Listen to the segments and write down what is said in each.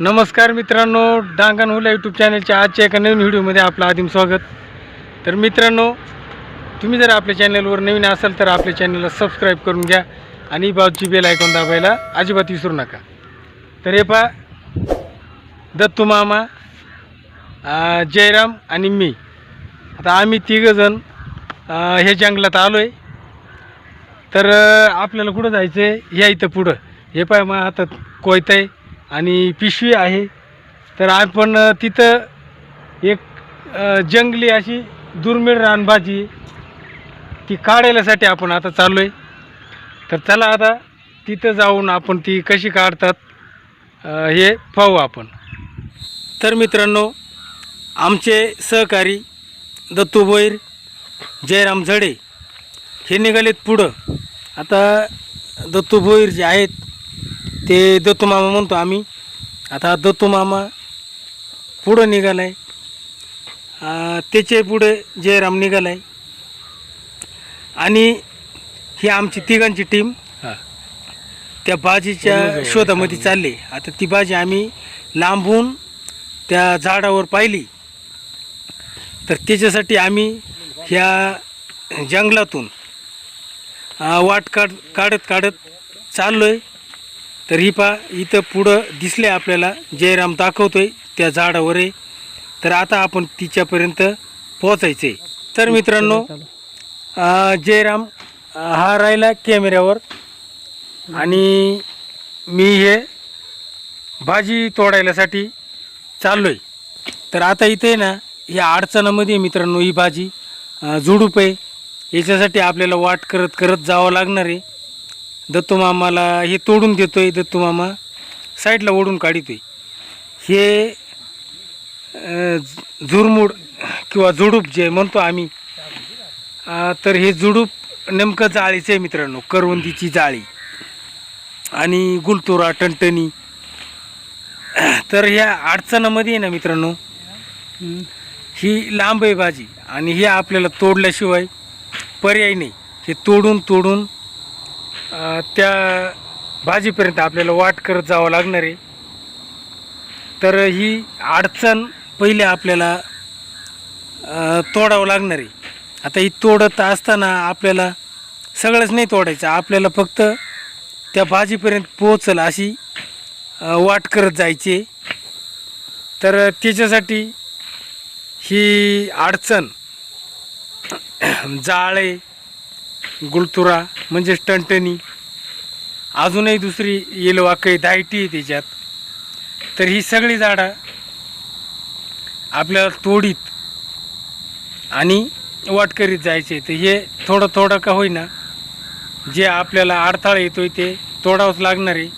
नमस्कार मित्रांनो डांगण hula YouTube चॅनलच्या आजच्या एका नवीन व्हिडिओमध्ये आपलं आदिम स्वागत. तर मित्रांनो तुम्ही जर आपल्या चॅनलवर नवीन असाल तर आपल्या चॅनलला सबस्क्राईब करून घ्या आणि बाजूची बेल ऐकून दाबायला अजिबात विसरू नका. तर हे पहा दत्तू मामा जयराम आणि मी. आता आम्ही तिघंजण हे जंगलात आलो आहे तर आपल्याला कुठं जायचं आहे या इथं पुढं. हे पाय मग आता कोयतं आहे आणि पिशवी आहे. तर आपण तिथं एक जंगली अशी दुर्मिळ रानभाजी ती काढायलासाठी आपण आता चाललो आहे तर चला आता तिथं जाऊन आपण ती कशी काढतात हे पाहू आपण. तर मित्रांनो आमचे सहकारी दत्तू भोईर जयराम झडे हे निघालेत पुढं. आता दत्तू भोईर जे आहेत ते दत्तू मामा म्हणतो आम्ही. आता दत्तू मामा पुढं निघाला आहे त्याचे पुढे जयराम निघाला आहे आणि ही आमची तिघांची टीम त्या भाजीच्या शोधामध्ये चालली. आता ती भाजी आम्ही लांबून त्या झाडावर पाहिली. तर त्याच्यासाठी आम्ही ह्या जंगलातून वाट काढ काढत काढत चाललो आहे तर ही पा इथं पुढं दिसले आपल्याला. जयराम दाखवतोय त्या झाडावर आहे तर आता आपण तिच्यापर्यंत पोचायचं आहे तर मित्रांनो जयराम हा राहिला कॅमेऱ्यावर. आणि मी हे भाजी तोडायलासाठी चाललो आहे तर आता इथे ना या अडचणामध्ये मित्रांनो ही भाजी झुडूप आहे. याच्यासाठी आपल्याला वाट करत करत जावं लागणार आहे. दत्तू मामाला हे तोडून देतो दत्तू मामा. साईडला ओढून काढितोय. हे झुरमुड किंवा जुडूप जे म्हणतो आम्ही तर हे जुडूप नेमकं जाळीचं आहे मित्रांनो करवंदीची जाळी. आणि गुलतोरा टणटणी. तर ह्या अडचणामध्ये आहे ना मित्रांनो ही लांब आहे भाजी आणि हे आपल्याला तोडल्याशिवाय पर्याय नाही. हे तोडून तोडून त्या भाजीपर्यंत आपल्याला वाट करत जावं लागणार आहे. तर ही अडचण पहिले आपल्याला तोडावं लागणार आहे. आता ही तोडत असताना आपल्याला सगळंच नाही तोडायचं. आपल्याला फक्त त्या भाजीपर्यंत पोचल अशी वाट करत जायची तर त्याच्यासाठी ही अडचण जाळे गुलतुरा म्हणजेच टणटणी. अजूनही दुसरी येलवाकई दायटी आहे त्याच्यात. तर ही सगळी झाडं आपल्याला तोडीत आणि वाट करीत जायचे. तर हे थोडं थोडं का होईना जे आपल्याला अडथळा येतो आहे ते तोडावंच लागणार आहे.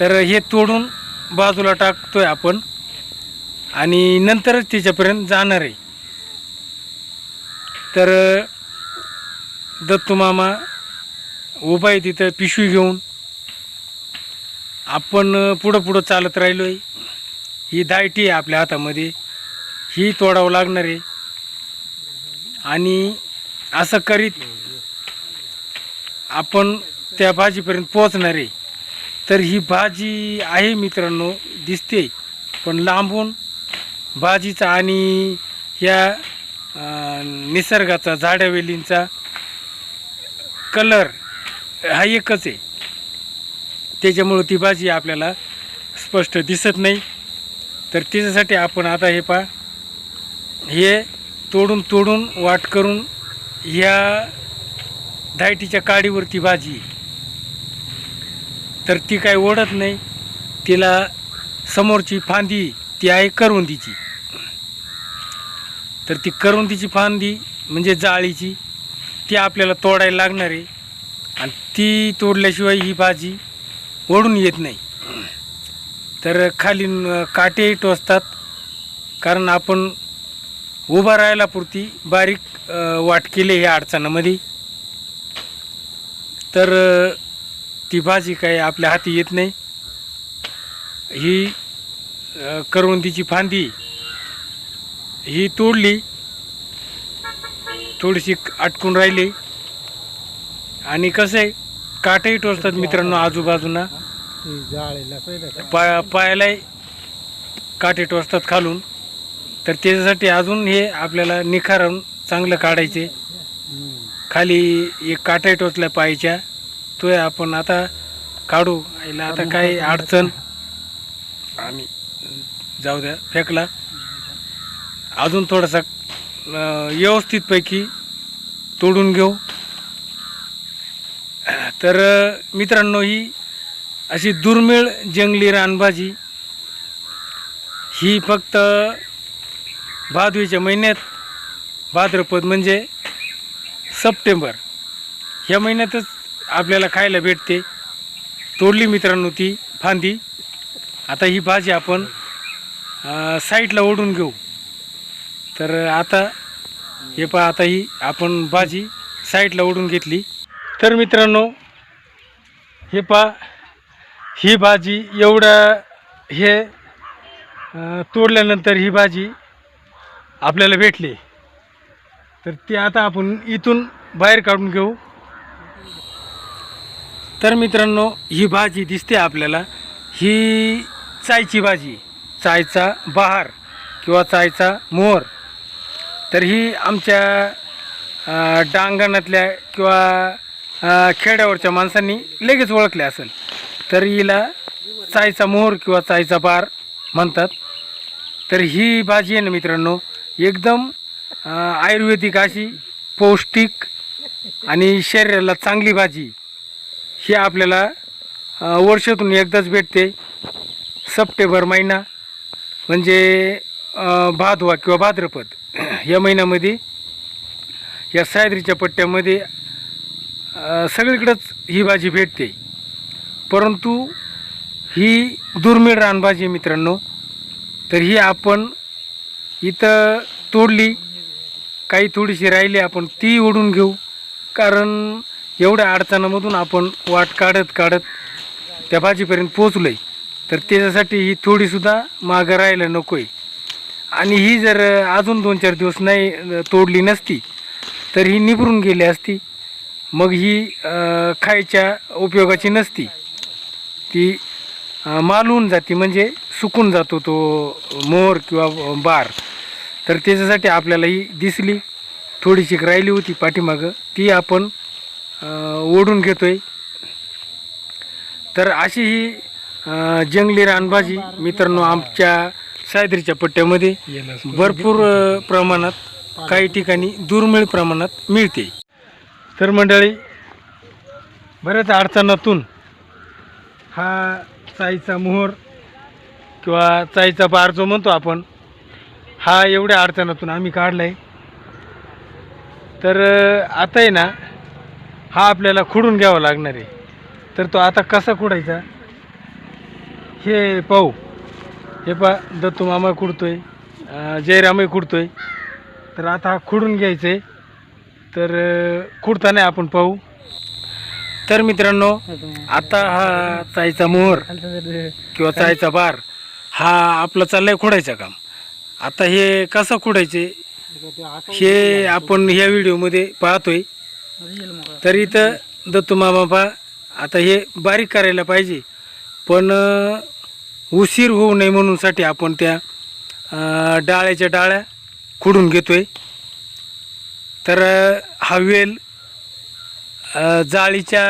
तर हे तोडून बाजूला टाकतो आहे आपण आणि नंतरच त्याच्यापर्यंत जाणार आहे. तर दत्तू मामा उभा आहे तिथं पिशवी घेऊन. आपण पुढं पुढं चालत राहिलो आहे ही दायटी आहे आपल्या हातामध्ये. ही तोडावं लागणार आहे. आणि असं करीत आपण त्या भाजीपर्यंत पोचणार आहे. तर ही भाजी आहे मित्रांनो दिसते. पण लांबून भाजीचा आणि या निसर्गाचा झाड्यावेलींचा कलर हा एकच आहे. त्याच्यामुळं ती भाजी आपल्याला स्पष्ट दिसत नाही. तर त्याच्यासाठी आपण आता हे पा हे तोडून तोडून वाट करून ह्या धायटीच्या काडीवरती भाजी तर ती काय ओढत नाही. तिला समोरची फांदी ती आहे करवंदीची. तर ती करवंदीची फांदी म्हणजे जाळीची. ती आपल्याला तोडायला लागणार आहे. आणि ती तोडल्याशिवाय ही भाजी ओढून येत नाही. तर खाली काटेही टोचतात. कारण आपण उभा राहायला पुरती बारीक वाट केली ह्या अडचणामध्ये. तर ती भाजी काय आपल्या हाती येत नाही. ही करवंदीची फांदी ही तोडली. थोडीशी अटकून राहिली. आणि कसं आहे काटेही टोचतात मित्रांनो आजूबाजूला पाया पायालाही काटे टोचतात खालून. तर त्याच्यासाठी अजून हे आपल्याला निखारून चांगलं काढायचे. खाली एक काटाही टोचला पायच्या. तो आपण आता काढू. याला आता काही अडचण. आणि जाऊ द्या फेकला. अजून थोडासा व्यवस्थितपैकी तोडून घेऊ. तर मित्रांनो ही अशी दुर्मिळ जंगली रानभाजी ही फक्त भादवीच्या महिन्यात भाद्रपद म्हणजे सप्टेंबर. ह्या महिन्यातच आपल्याला खायला भेटते. तोडली मित्रांनो ती फांदी. आता ही भाजी आपण साईटला साईडला ओढून घेऊ. तर आता हे पहा आता ही आपण भाजी साईडला ओढून घेतली. तर मित्रांनो हे पहा ही भाजी एवढं हे तोडल्यानंतर ही भाजी आपल्याला भेटली. तर ती आता आपण इथून बाहेर काढून घेऊ. तर मित्रांनो ही भाजी दिसते आपल्याला. ही चायची भाजी चायचा बहार किंवा चायचा मोहर तर ही आमच्या डांगणातल्या किंवा खेड्यावरच्या माणसांनी लगेच ओळखले असेल. तर हिला चायचा मोहर किंवा चायचा बार म्हणतात. तर ही भाजी आहे ना मित्रांनो एकदम आयुर्वेदिक अशी पौष्टिक आणि शरीराला चांगली भाजी ही आपल्याला वर्षातून एकदाच भेटते. सप्टेंबर महिना म्हणजे भादवा किंवा भाद्रपद. या महिन्यामध्ये या सह्याद्रीच्या पट्ट्यामध्ये सगळीकडंच ही भाजी भेटते. परंतु ही दुर्मिळ रानभाजी आहे मित्रांनो तर ही आपण इथं तोडली काही थोडीशी राहिली आपण ती ओढून घेऊ. कारण एवढ्या अडचणामधून आपण वाट काढत काढत त्या भाजीपर्यंत पोचलो आहे तर त्याच्यासाठी ही थोडीसुद्धा मागं राहायला नको आहे आणि ही जर अजून दोन चार दिवस नाही तोडली नसती तर ही निभरून गेली असती. मग ही खायच्या उपयोगाची नसती. ती मालून मालवून जाते म्हणजे सुकून जातो तो मोर किंवा बार. तर त्याच्यासाठी आपल्याला ही दिसली थोडीशी राहिली होती पाठीमागं. ती आपण ओढून ओढून घेतोय. तर अशी ही जंगली रानभाजी मित्रांनो आमच्या सायद्रीच्या पट्ट्यामध्ये भरपूर प्रमाणात काही ठिकाणी दुर्मिळ प्रमाणात मिळते. तर मंडळी बऱ्याच अडचणातून हा चाईचा मोहर किंवा चाईचा बार जो म्हणतो आपण हा एवढ्या अडचणातून आम्ही काढला आहे तर आता आहे ना हा आपल्याला खुडून घ्यावा लागणार आहे. तर तो आता कसा खुडायचा? हे पाहू. हे पा दत्तू मामा खुडतोय जयरामही खुडतोय. तर आता हा खुडून घ्यायचं. आहे तर खुडताना आपण पाहू. तर मित्रांनो आता हा चायचा मोहर किंवा चायचा बार हा आपला चाललाय खुडायचं काम. आता हे कसं खुडायचे हे आपण ह्या व्हिडिओमध्ये पाहतोय. तर इथं दत्तू मामा पा आता हे बारीक करायला पाहिजे. पण उशीर होऊ नये म्हणूनसाठी आपण त्या डाळ्याच्या डाळ्या खुडून घेतो आहे तर हा वेल जाळीच्या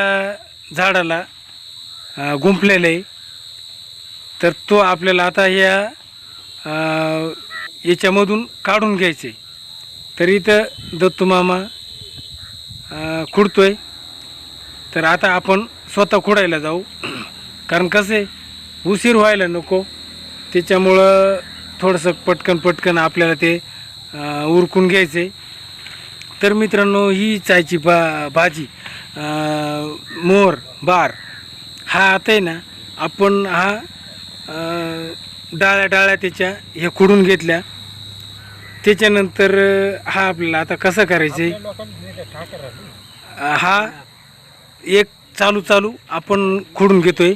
झाडाला गुंपलेला आहे. तर तो आपल्याला आता ह्या याच्यामधून काढून घ्यायचे तर इथं दत्तू मामा आहे तर आता आपण स्वतः खुडायला जाऊ. कारण कसं आहे उशीर व्हायला नको. त्याच्यामुळं थोडंसं पटकन पटकन आपल्याला ते उरकून घ्यायचं. आहे तर मित्रांनो ही चायची बा भाजी मोर बार हा आता आहे ना आपण हा डाळ्या डाळ्या त्याच्या हे खुडून घेतल्या. त्याच्यानंतर हा आपल्याला आता कसं करायचं? आहे हा एक चालू चालू आपण खोडून घेतोय.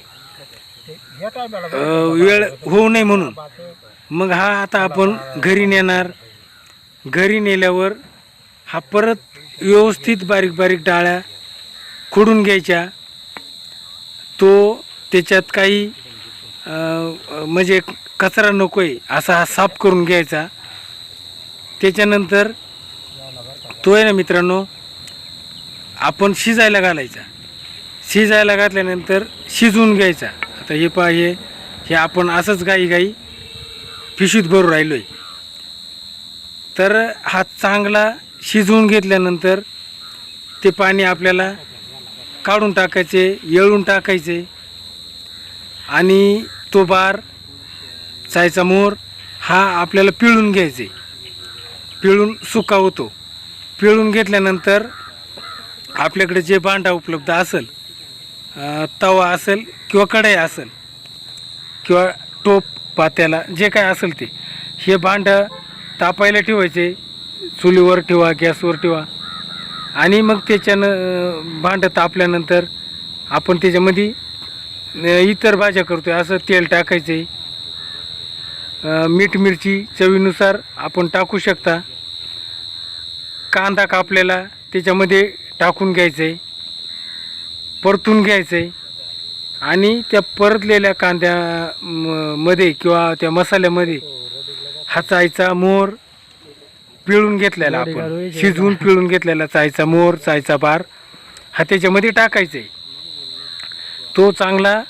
वेळ होऊ नये म्हणून. मग हा आता आपण घरी नेणार. घरी नेल्यावर हा परत व्यवस्थित बारीक बारीक डाळ्या खोडून घ्यायच्या. तो त्याच्यात काही म्हणजे कचरा नको आहे असा हा साफ करून घ्यायचा. त्याच्यानंतर तो आहे ना मित्रांनो आपण शिजायला घालायचा. शिजायला घातल्यानंतर शिजवून घ्यायचा. आता हे पहा हे हे आपण असंच गाई गाई पिशवीत भरून राहिलो आहे तर हा चांगला शिजवून घेतल्यानंतर ते पाणी आपल्याला काढून टाकायचे येळून टाकायचे. आणि तो बार चायचा मोर हा आपल्याला पिळून घ्यायचे. पिळून सुका होतो. पिळून घेतल्यानंतर आपल्याकडे जे भांडा उपलब्ध असेल तवा असेल किंवा कढई असेल किंवा टोप पात्याला जे काय असेल ते. हे भांडं तापायला ठेवायचे. चुलीवर ठेवा गॅसवर ठेवा. आणि मग त्याच्यानं भांडं तापल्यानंतर आपण त्याच्यामध्ये इतर भाज्या करतो आहे असं तेल टाकायचे. मीठ मिरची चवीनुसार आपण टाकू शकता. कांदा कापलेला त्याच्यामध्ये टाकून घ्यायचं. आहे परतून घ्यायचं आहे आणि त्या परतलेल्या कांद्या म- मध्ये किंवा त्या मसाल्यामध्ये हा चायचा मोर पिळून घेतलेला आपण. शिजवून पिळून घेतलेला चायचा मोर चायचा बार हा त्याच्यामध्ये टाकायचा आहे तो चांगला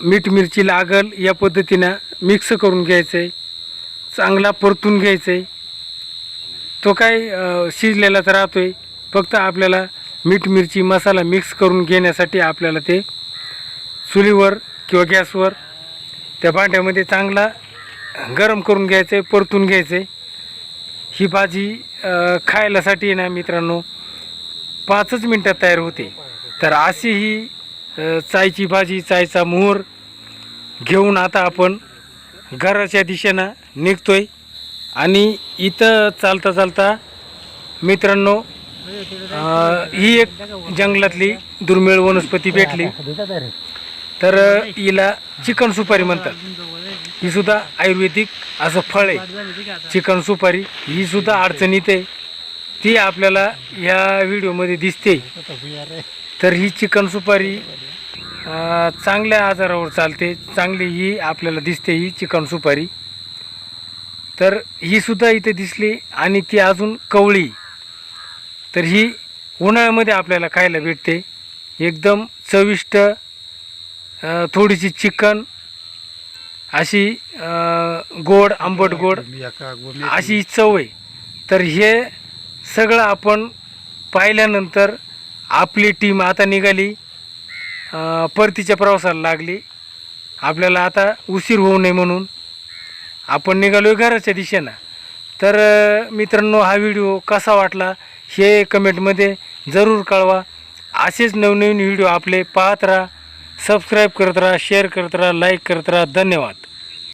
मीठ मिरची लागल या पद्धतीनं मिक्स करून घ्यायचं आहे चांगला परतून घ्यायचं आहे तो काय शिजलेलाच राहतो आहे फक्त आपल्याला मीठ मिरची मसाला मिक्स करून घेण्यासाठी आपल्याला ते चुलीवर किंवा गॅसवर त्या भांड्यामध्ये चांगला गरम करून घ्यायचं आहे परतून घ्यायचं आहे ही भाजी खायलासाठी ना मित्रांनो पाचच मिनटात तयार होते. तर अशी ही चायची भाजी चायचा मोहर घेऊन आता आपण घराच्या दिशेनं निघतोय. आणि इथं चालता चालता मित्रांनो ही एक जंगलातली दुर्मिळ वनस्पती भेटली. तर हिला चिकन सुपारी म्हणतात. ही सुद्धा आयुर्वेदिक असं फळ आहे. चिकन सुपारी ही सुद्धा अडचणीत आहे. ती आपल्याला या व्हिडिओमध्ये दिसते. तर ही चिकन सुपारी चांगल्या आजारावर चालते. चांगली ही आपल्याला दिसते ही चिकन सुपारी. तर ही सुद्धा इथे दिसली आणि ती अजून कवळी. तर ही उन्हाळ्यामध्ये आपल्याला खायला भेटते. एकदम चविष्ट थोडीशी चिकन अशी गोड आंबट गोड अशी चव आहे. तर हे सगळं आपण पाहिल्यानंतर आपली टीम आता निघाली. परतीच्या प्रवासाला लागली. आपल्याला आता उशीर होऊ नये म्हणून आपण निघालो आहे घराच्या दिशेनं. तर मित्रांनो हा व्हिडिओ कसा वाटला हे कमेंटमध्ये जरूर कळवा. असेच नवनवीन व्हिडिओ आपले पाहत राहा सबस्क्राईब करत राहा शेअर करत राहा लाईक करत राहा. धन्यवाद.